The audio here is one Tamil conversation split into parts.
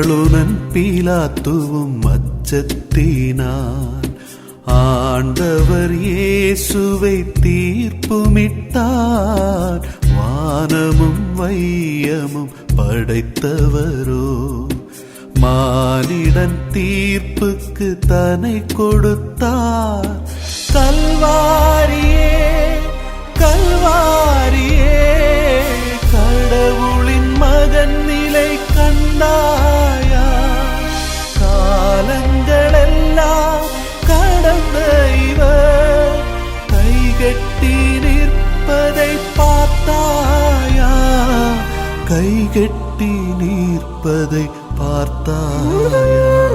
அவளுடன் பீலாத்துவும் அச்சத்தினான். ஆண்டவர் இயேசுவை தீர்ப்புமிட்டார். வானமும் வையமும் படைத்தவரோ. மானிடன் தீர்ப்புக்கு தனை கொடுத்தார். கல்வாரியே கல்வாரியே கடவுளின் மகன் நீ கண்டாயா? காலங்களெல்லாம் கடந்த இவர் கைகட்டி நிற்பதை பார்த்தாயா? கைகட்டி நிற்பதை பார்த்தாயா?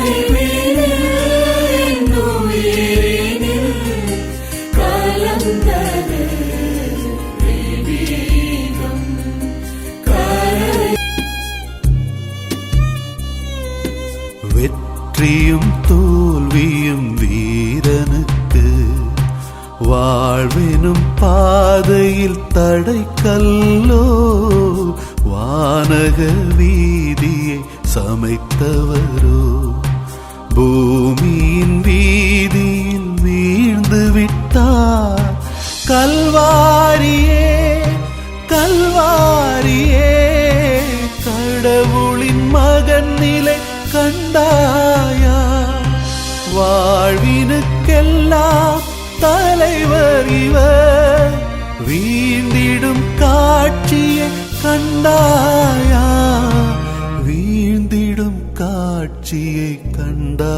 believe me. வீழ்ந்து கல்வாரியே கல்வாரியே கடவுளின் மகன் நிலை கண்டாயா? வாழ்வினுக்கெல்லாம் தலைவர் இவர் வீழ்ந்திடும் காட்சியை கண்டாயா? வீழ்ந்திடும் காட்சியை கண்டா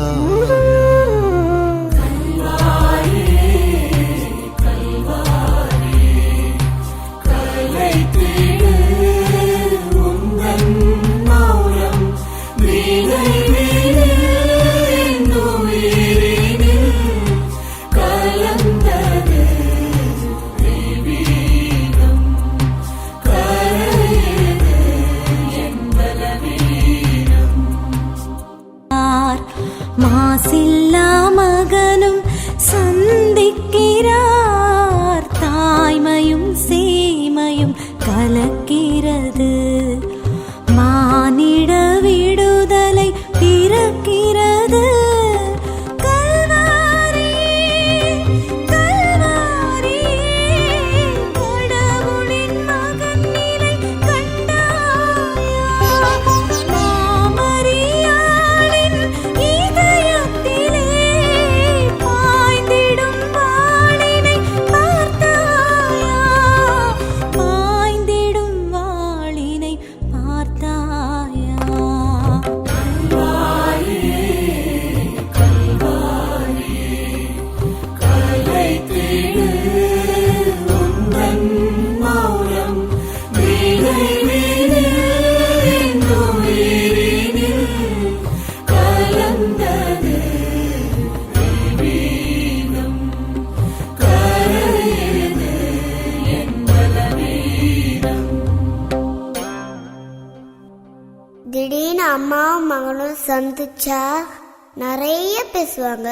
நிறைய பேசுவாங்க.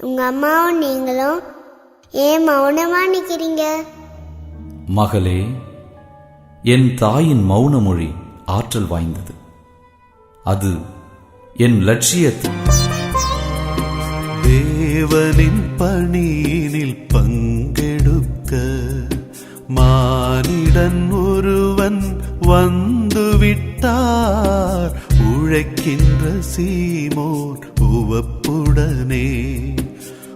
உங்க அம்மாவும் நீங்களும் ஏன் மௌனமா நிக்கிறீங்க? மகளே என் தாயின் மௌன மொழி ஆற்றல் வாய்ந்தது. அது என் லட்சியத்தை. தேவனின் பணியினில் பங்கெடுக்க மானிடன் ஒருவன் வந்துவிட்டார். உழைக்கின்ற சீமோர் உவப்புடனே.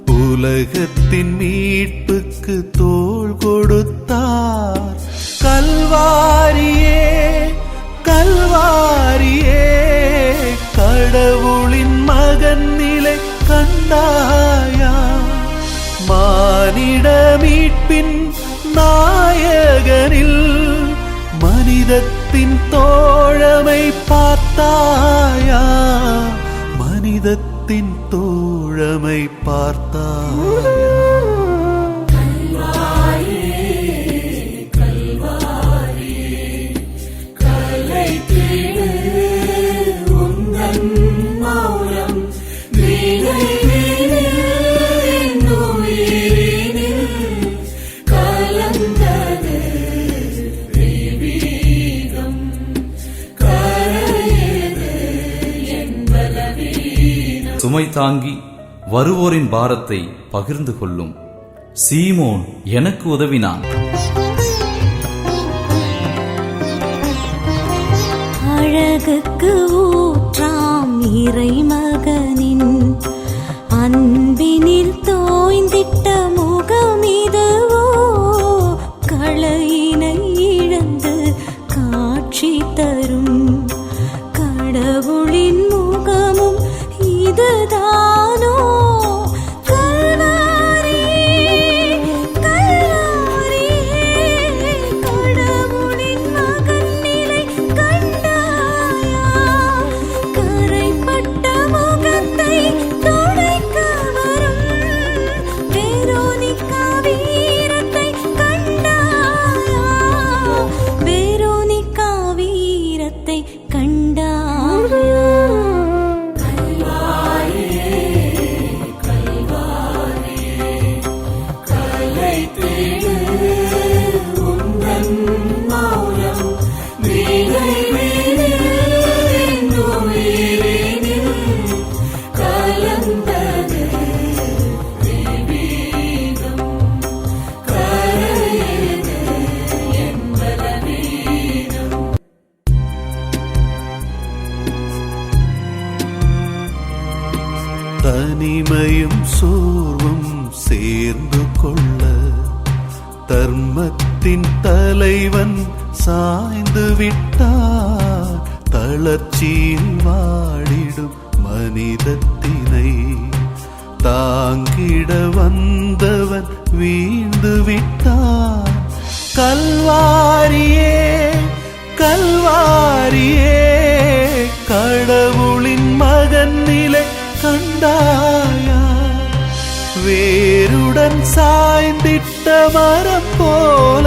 உலகத்தின் மீட்புக்கு தோல் கொடுத்தார். கல்வாரியே கல்வாரியே கடவுளின் மகன் நிலை கண்டாயா. மானிட மீட்பின் நாயகனில் மனிதத்தின் தோழமை பார்த்தாயா? மனிதத்தின் தோழமை பார்த்தாயா? சுமை தாங்கி வருவோரின் பாரத்தை பகிர்ந்து கொள்ளும். சீமோன் எனக்கு உதவினான். அழகுக்கு ஊற்றாம் இறைமர் சாய்ந்து விட்டார் தளர்ச்சியில் வாடிடும் மனிதத்தினை. தாங்கிட வந்தவன் வீழ்ந்து விட்டான் கல்வாரியே கல்வாரியே கடவுளின் மகன் நிலை கண்டாயா? வேருடன் சாய்ந்திட்ட மரம் போல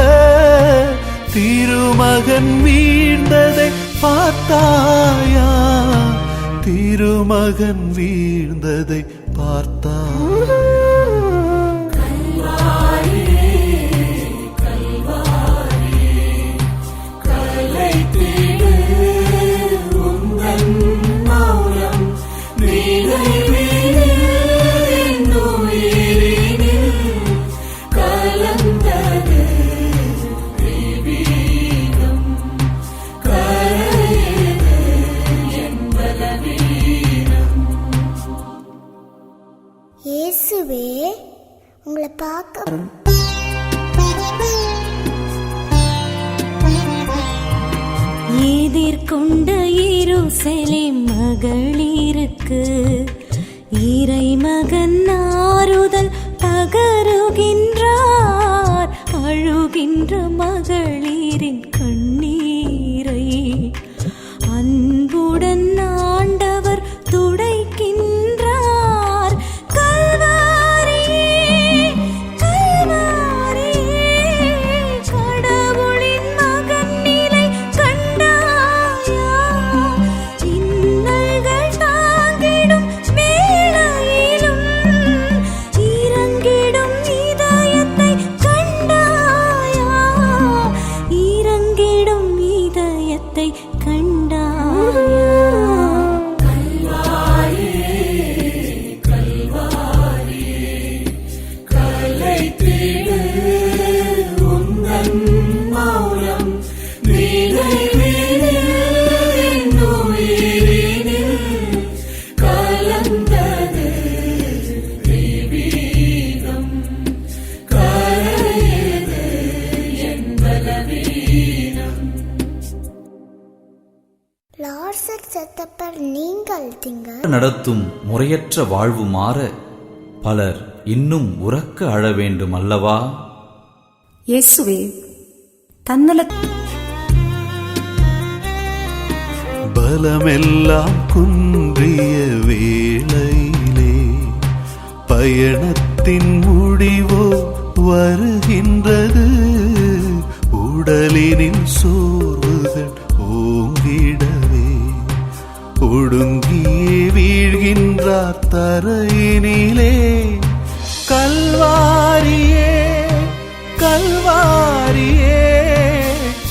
திருமகன் வீழ்ந்ததை பார்த்தாயா? திருமகன் வீழ்ந்ததை பார்த்தாயா? பார்க்க எதிர்கொண்ட எருசலேம் மகளிருக்கு இறைமகன் ஆறுதல் பகருகின்றார் அழுகின்ற மகள் நடத்தும் முறையற்ற வாழ்வு மாற பலர் இன்னும் உறக்க அழ வேண்டும் அல்லவா? இயேசுவே தன்னல பலமெல்லாம் குன்றிய வேளையிலே பயணத்தின் முடிவோ வருகின்றது. உடலினில் சோர்வுகள் கரையினிலே கல்வாரியே கல்வாரியே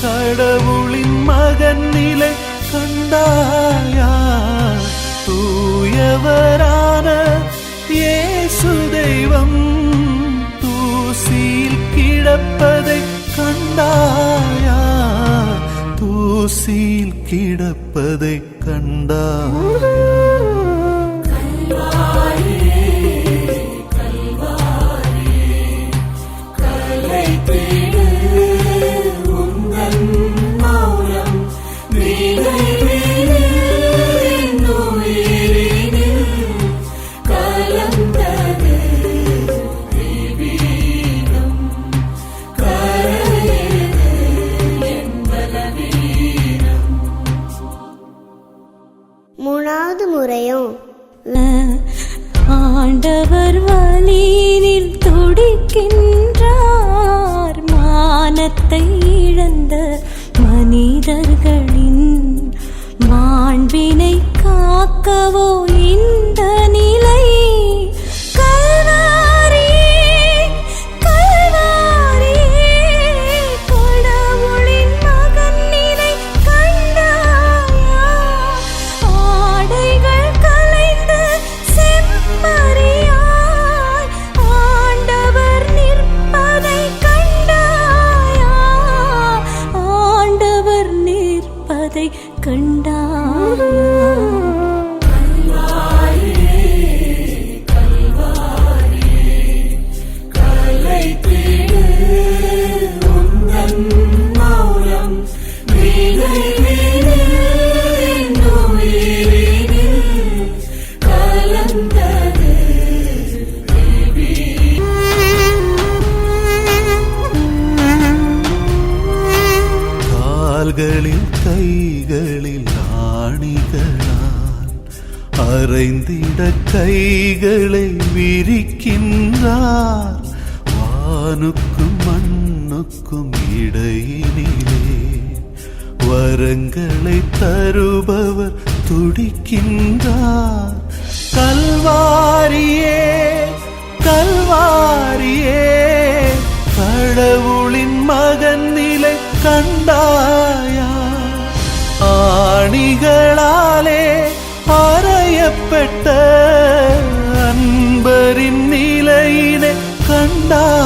கடவுளின் மகன் நிலை கண்டாயா? தூயவரான இயேசு தெய்வம் தூசியில் கிடப்பதை கண்டாயா? தூசியில் கிடப்பதை கண்டாயா Bye. துடிக்கின்றார் மானத்தை நிற்பதை அரைந்திட கைகளை விரிக்கின்றார். வானுக்கும் மண்ணுக்கும் இடையினிலே வரங்களை தருபவர் துடிக்கின்றார். கல்வாரியே கல்வாரியே கடவுளின் மகன் நிலை கண்டாயா? ஆணிகளாலே அறையப்பட்ட அன்பரின் நிலையினை கண்டாயா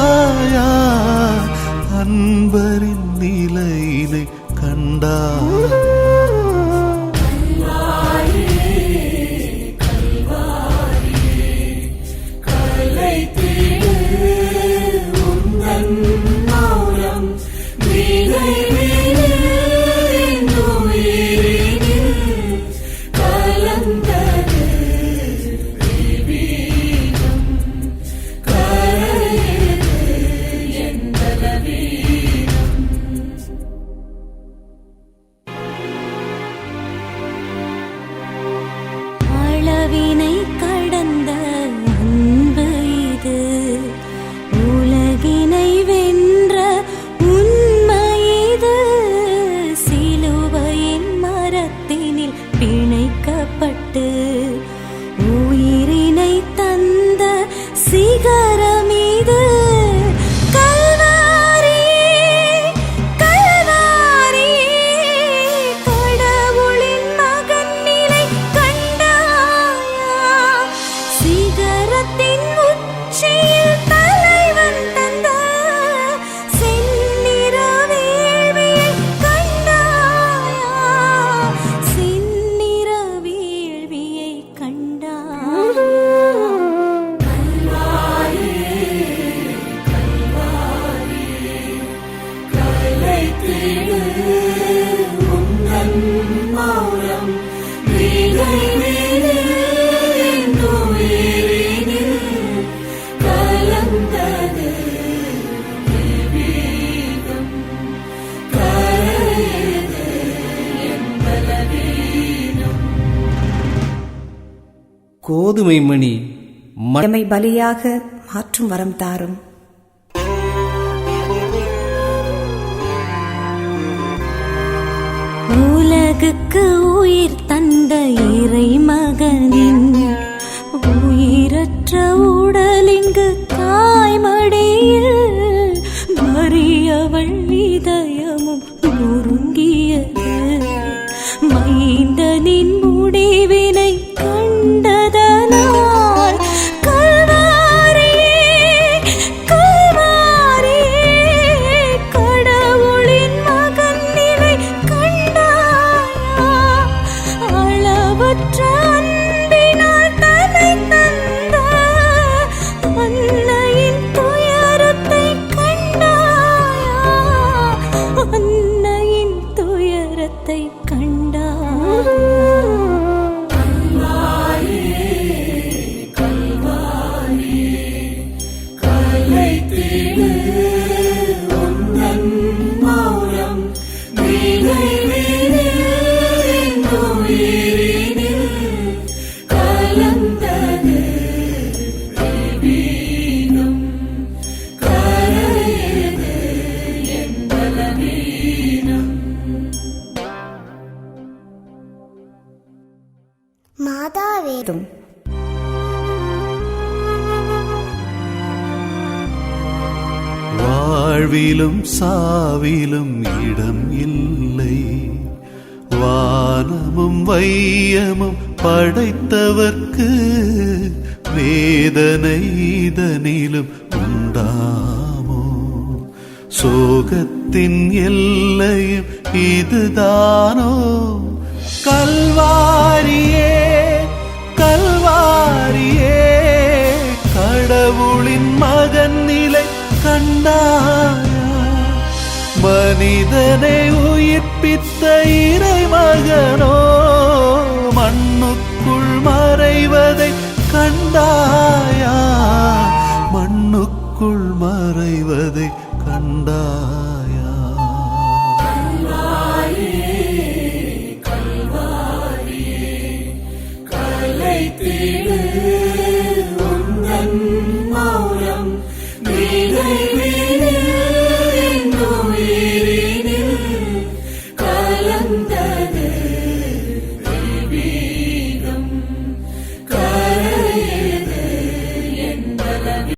கோதுமை மணி ம- பலியாக மாற்றும் வரம் தாரும். உலகுக்கு உயிர் தந்த இறை மகனின் உயிரற்ற உடலிங்கு தாய்மடியில் மறியவள் இதயமும் நொறுங்கியது மைந்தனின் இடம் இல்லை. வானமும் வையமும் படைத்தவர்க்கு வேதனை இதனிலும் உண்டாமோ? சோகத்தின் எல்லையும் இதுதானோ? கல்வாரியே கல்வாரியே கடவுளின் மகன் நிலை கண்டா மனிதனை உயிர்ப்பித்த இறை மகனோ மண்ணுக்குள் மறைவதை கண்டாயா? மண்ணுக்குள் மறைவதை கண்டாயா